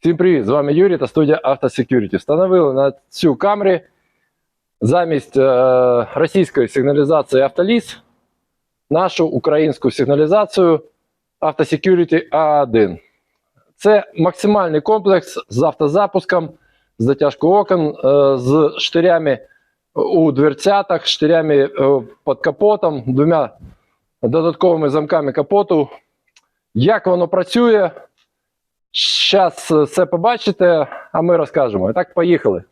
Всім привіт! З вами Юрій та студія Автосecurity. Встановили на цю камері замість е, російської сигналізації Автоліс нашу українську сигналізацію Автосecurity A1. Це максимальний комплекс з автозапуском, з затяжкою окон, е, з штирями у дверцятах, штирями е, під капотом, двома додатковими замками капоту. Як воно працює? Зараз все побачите, а ми розкажемо. І так, поїхали.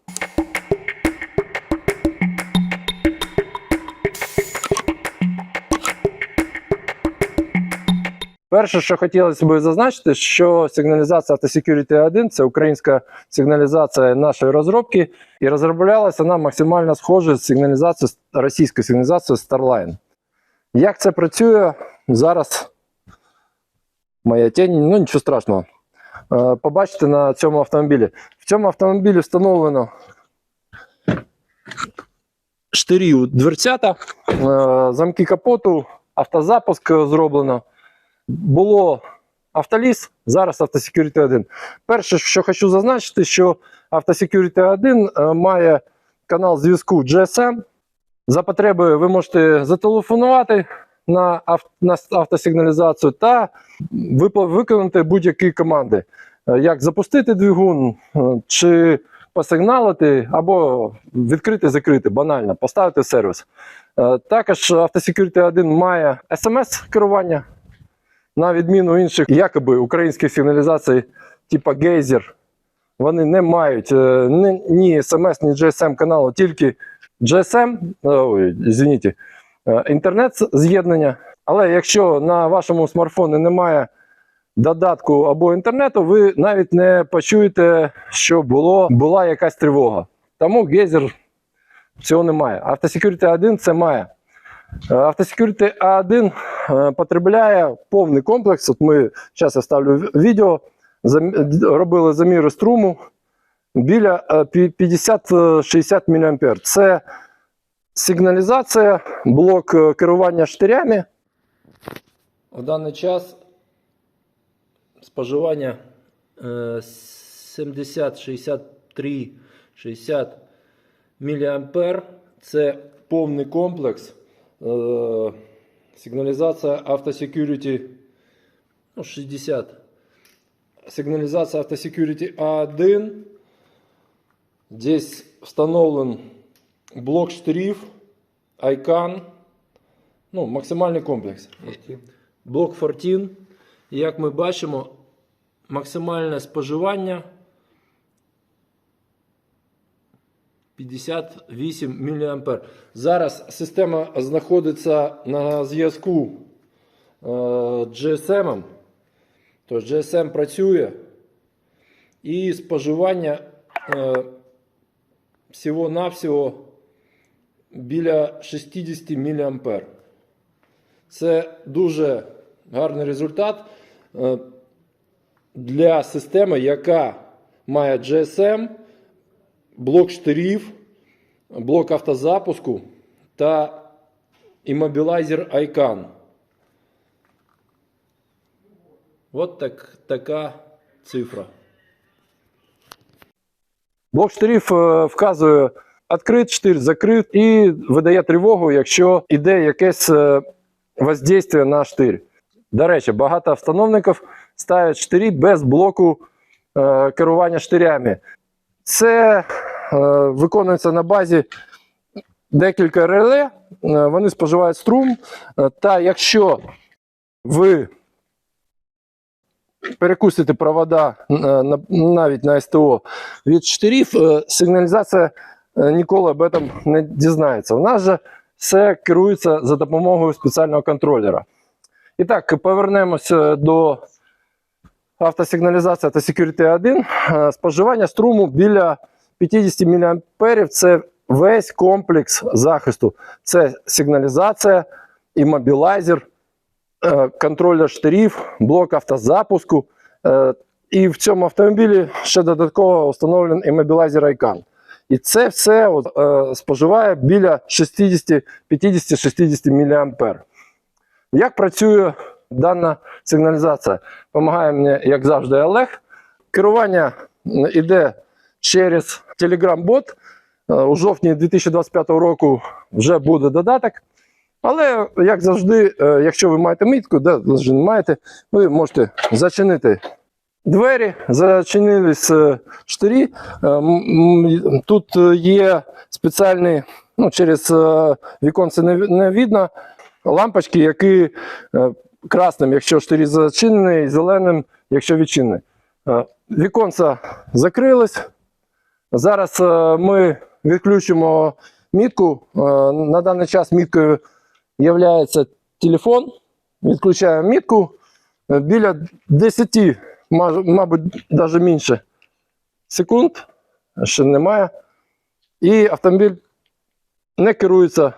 Перше, що хотілося б зазначити, що сигналізація Автосecurity 1 це українська сигналізація нашої розробки, і розроблялася вона максимально схожа з сигналізацією російською сигналізацією Starline. Як це працює зараз? Моя тінь, ну нічого страшного. Е, Побачите на цьому автомобілі. В цьому автомобілі встановлено штирі у дверцята, е, замки капоту, автозапуск зроблено. Було автоліс, зараз Автосecurity 1. Перше, що хочу зазначити, що Автосecurity 1 е, має канал зв'язку GSM. За потребою ви можете зателефонувати на, ав- на автосигналізацію та виконати будь-які команди. Е, Як запустити двигун, е, чи посигналити, або відкрити, закрити, банально, поставити сервіс. Е, Також Автосecurity 1 має смс-керування, на відміну інших якоби українських сигналізацій, типу Geyser. Вони не мають ні, SMS, ні GSM каналу, тільки GSM, ой, извините, інтернет-з'єднання. Але якщо на вашому смартфоні немає додатку або інтернету, ви навіть не почуєте, що було, була якась тривога. Тому Geyser цього немає. Автосecurity 1 це має. Е, Автосecurity A1 е, потребляє повний комплекс. От ми зараз я ставлю відео. Робили заміри струму біля е, 50-60 мА. Це сигналізація, блок е, керування штирями. У даний час споживання е, 70, 63, 60 мА. Це повний комплекс. Е, Сигналізація Автосecurity ну, 60. Сигнализация Автосecurity A1. Здесь встановлен блок штриф, ICANN. Ну, максимальний комплекс. Блок. І як ми бачимо, максимальне споживання 58 мА. Зараз система знаходиться на зв'язку е, GSM. Тож GSM працює і споживання е, всього-навсього біля 60 мА. Це дуже гарний результат е, для системи, яка має GSM, блок штирів, блок автозапуску та іммобілайзер ICANN. От так, така цифра. Блок штирів е, вказує відкрит штир, закрит і видає тривогу, якщо йде якесь е, воздействие на штир. До речі, багато встановників ставлять штирі без блоку е, керування штирями. Це е, виконується на базі декілька реле, е, вони споживають струм. е, Та якщо ви перекусити провода навіть на СТО від штирів, сигналізація ніколи об этом не дізнається. У нас же все керується за допомогою спеціального контролера. І так, повернемося до автосигналізації та Security 1. Е, Споживання струму біля 50 мА це весь комплекс захисту. Це сигналізація, іммобілайзер, е, контролер штирів, блок автозапуску. Е, І в цьому автомобілі ще додатково встановлений іммобілайзер ICANN. І це все от, е, споживає біля 60, 50-60 мА. Як працює дана сигналізація? Помагає мені, як завжди, Олег. Керування йде через Telegram-бот. Е, У жовтні 2025 року вже буде додаток. Але, як завжди, е, якщо ви маєте мітку, де не маєте, ви можете зачинити двері, зачинились штирі. Е, Тут е, є спеціальні, ну, через е, віконце не, видно, лампочки, які красним, якщо штирі зачинені, і зеленим, якщо відчинені. Віконце закрилось. Зараз ми відключимо мітку. На даний час міткою є телефон. Відключаємо мітку. Біля 10, маж- мабуть, навіть менше секунд, ще немає. І автомобіль не керується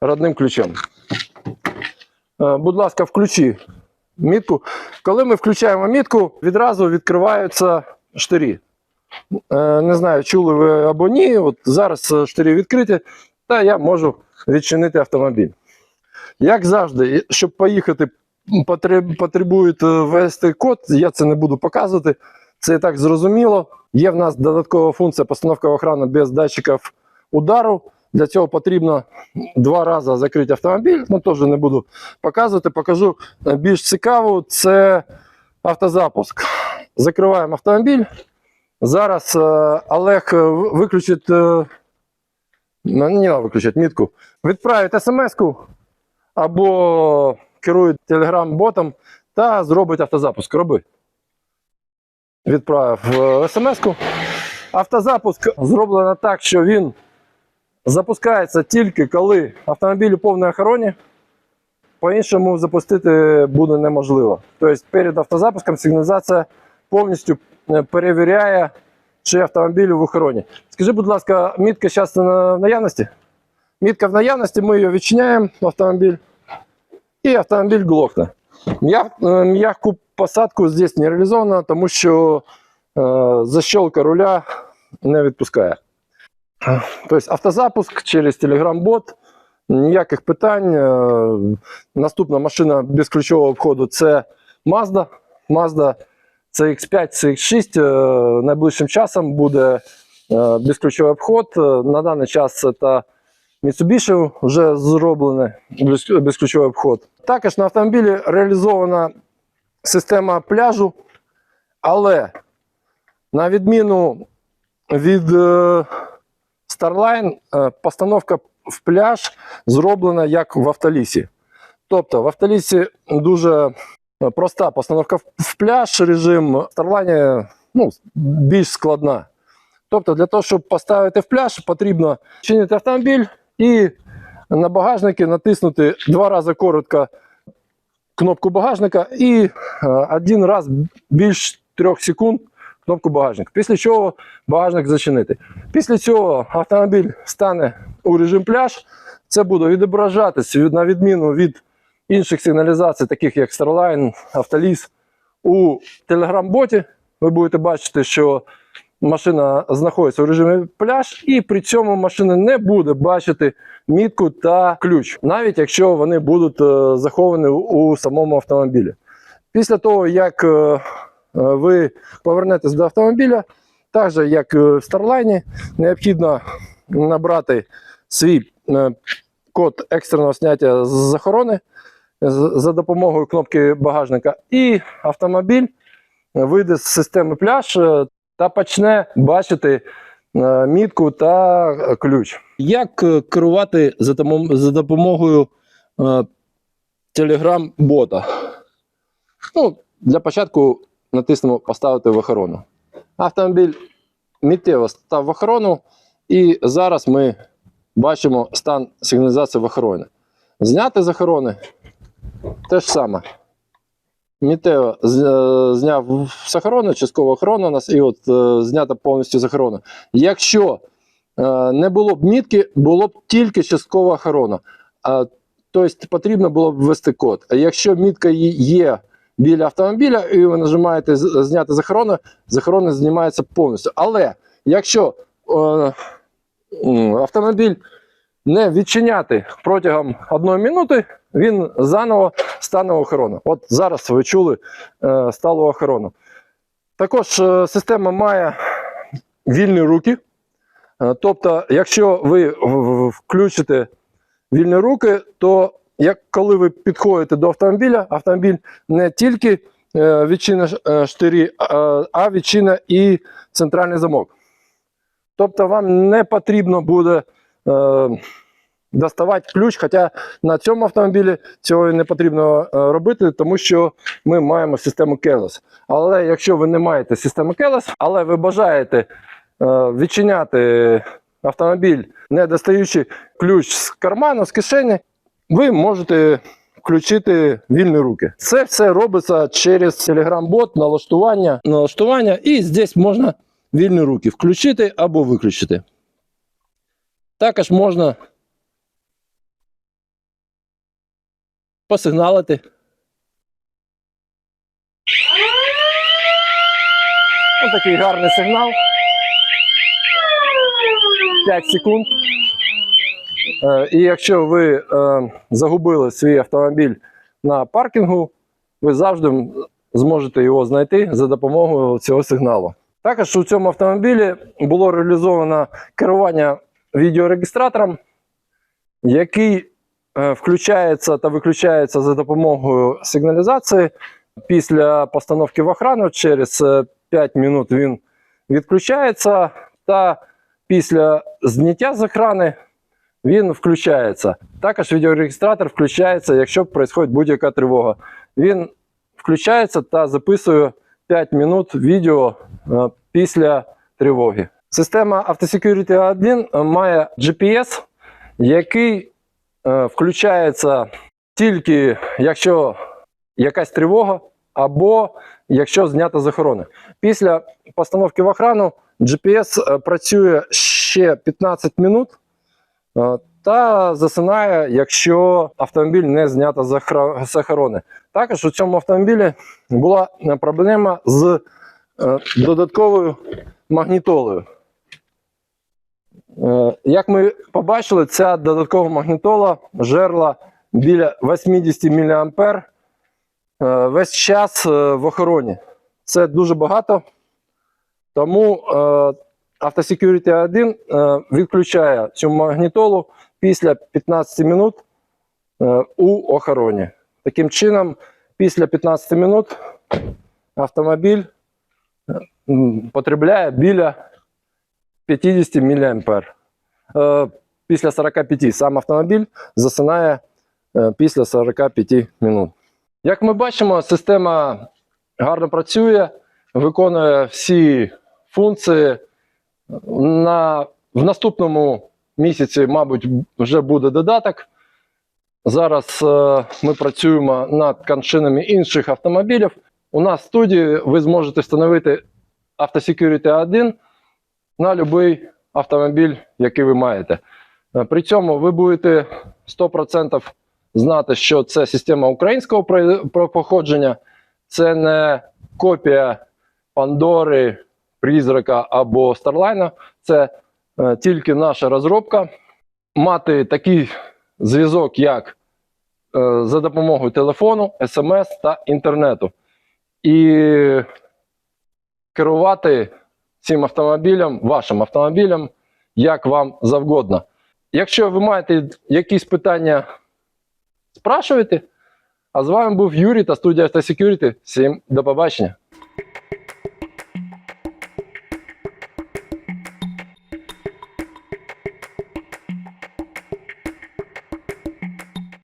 родним ключем. Е, Будь ласка, включи мітку. Коли ми включаємо мітку, відразу відкриваються штирі. Е, Не знаю, чули ви або ні. От зараз штирі відкриті, та я можу відчинити автомобіль. Як завжди, щоб поїхати, потребують е, ввести код, я це не буду показувати. Це і так зрозуміло. Є в нас додаткова функція постановка охорони без датчиків удару. Для цього потрібно два рази закрити автомобіль. Ну, теж не буду показувати. Покажу е, більш цікаву. Це автозапуск. Закриваємо автомобіль. Зараз е, Олег виключить, ну, не треба виключити мітку, відправить смс-ку або керує телеграм-ботом та зробить автозапуск. Роби. Відправив е, смс-ку. Автозапуск зроблено так, що він запускається тільки коли автомобіль у повній охороні. По-іншому запустити буде неможливо. Тобто перед автозапуском сигналізація повністю е, перевіряє, чи автомобіль в охороні. Скажи, будь ласка, мітка зараз в наявності? Мітка в наявності, ми її відчиняємо автомобіль, і автомобіль глохне. М'яку посадку здесь не реалізовано, тому що е, защелка руля не відпускає. Тобто автозапуск через Telegram-бот, ніяких питань. Е, Наступна машина без ключового входу це Mazda. Mazda CX5, CX6 е, найближчим часом буде безключовий обход. На даний час це Mitsubishi вже зроблений без- безключовий обход. Також на автомобілі реалізована система пляжу, але на відміну від е, Starline, е, постановка в пляж зроблена як в автолісі. Тобто в автолісі дуже е, проста постановка в- в пляж, режим в Starline ну, більш складна. Тобто, для того, щоб поставити в пляж, потрібно чинити автомобіль і на багажники натиснути два рази коротко кнопку багажника і е, один раз більш трьох секунд кнопку багажник. Після чого багажник зачинити. Після цього автомобіль стане у режим пляж. Це буде відображатись на відміну від інших сигналізацій, таких як Starline, Автоліс. У Telegram-боті ви будете бачити, що машина знаходиться у режимі пляж, і при цьому машина не буде бачити мітку та ключ, навіть якщо вони будуть е, заховані у, самому автомобілі. Після того, як е, е, ви повернетесь до автомобіля, так же, як в Starline, необхідно набрати свій код екстреного зняття з охорони за допомогою кнопки багажника, і автомобіль вийде з системи пляж та почне бачити е, мітку та ключ. Як е, керувати за допомогою е, Telegram-бота? Ну, для початку натиснемо поставити в охорону. Автомобіль миттєво став в охорону, і зараз ми бачимо стан сигналізації в охороні. Зняти з охорони те ж саме. Мітео е, зняв з охорони, частково охорона у нас, і от е, знята повністю з охорони. Якщо е, не було б мітки, було б тільки часткова охорона. Тобто потрібно було б ввести код. А якщо мітка є- біля автомобіля, і ви нажимаєте зняти з охорони, з охорони знімається повністю. Але якщо автомобіль не відчиняти протягом одної минути, він заново стане охорона. От зараз ви чули е, сталу охорону. Також е, система має вільні руки. Е, Тобто, якщо ви включите вільні руки, то як коли ви підходите до автомобіля, автомобіль не тільки відчине е, штирі, а- а відчине і центральний замок. Тобто вам не потрібно буде доставати ключ, хоча на цьому автомобілі цього не потрібно е, робити, тому що ми маємо систему Keyless. Але якщо ви не маєте системи Keyless, але ви бажаєте е, відчиняти автомобіль, не достаючи ключ з карману, з кишені, ви можете включити вільні руки. Це все робиться через Telegram-бот, налаштування, налаштування, і здесь можна вільні руки включити або виключити. Також можна посигналити. Ось такий гарний сигнал. 5 секунд. Е, І якщо ви е, загубили свій автомобіль на паркінгу, ви завжди зможете його знайти за допомогою цього сигналу. Також у цьому автомобілі було реалізовано керування відеорегістратором, який включається та виключається за допомогою сигналізації. Після постановки в охрану через е, 5 минут він відключається, та після зняття з екрани він включається. Також відеорегістратор включається, якщо відбувається будь-яка тривога. Він включається та записує 5 минут відео е, після тривоги. Система AutoSecurity 1 має GPS, який е, включається тільки якщо якась тривога, або якщо знято з охорони. Після постановки в охрану GPS е, працює ще 15 минут е, та засинає, якщо автомобіль не знято з охорони. Також у цьому автомобілі була е, проблема з е, додатковою магнітолою. Е, Як ми побачили, ця додаткова магнітола жерла біля 80 мА е, весь час е, в охороні. Це дуже багато. Тому AutoSecurity 1 е, відключає цю магнітолу після 15 минут у охороні. Таким чином, після 15 минут автомобіль потребляє біля 50 мА. Е, Після 45 сам автомобіль засинає е, після 45 минут. Як ми бачимо, система гарно працює, виконує всі функції. На, в наступному місяці, мабуть, вже буде додаток. Зараз е, ми працюємо над коншинами інших автомобілів. У нас в студії ви зможете встановити AutoSecurity 1 на будь-який автомобіль, який ви маєте. Е, При цьому ви будете 100% знати, що це система українського походження, це не копія Пандори, Призрака або Старлайна. Це е, тільки наша розробка. Мати такий зв'язок, як е, за допомогою телефону, смс та інтернету. І керувати цим автомобілем, вашим автомобілем, як вам завгодно. Якщо ви маєте якісь питання, спрашуйте. А з вами був Юрій та студія Автосекюріті. Всім до побачення.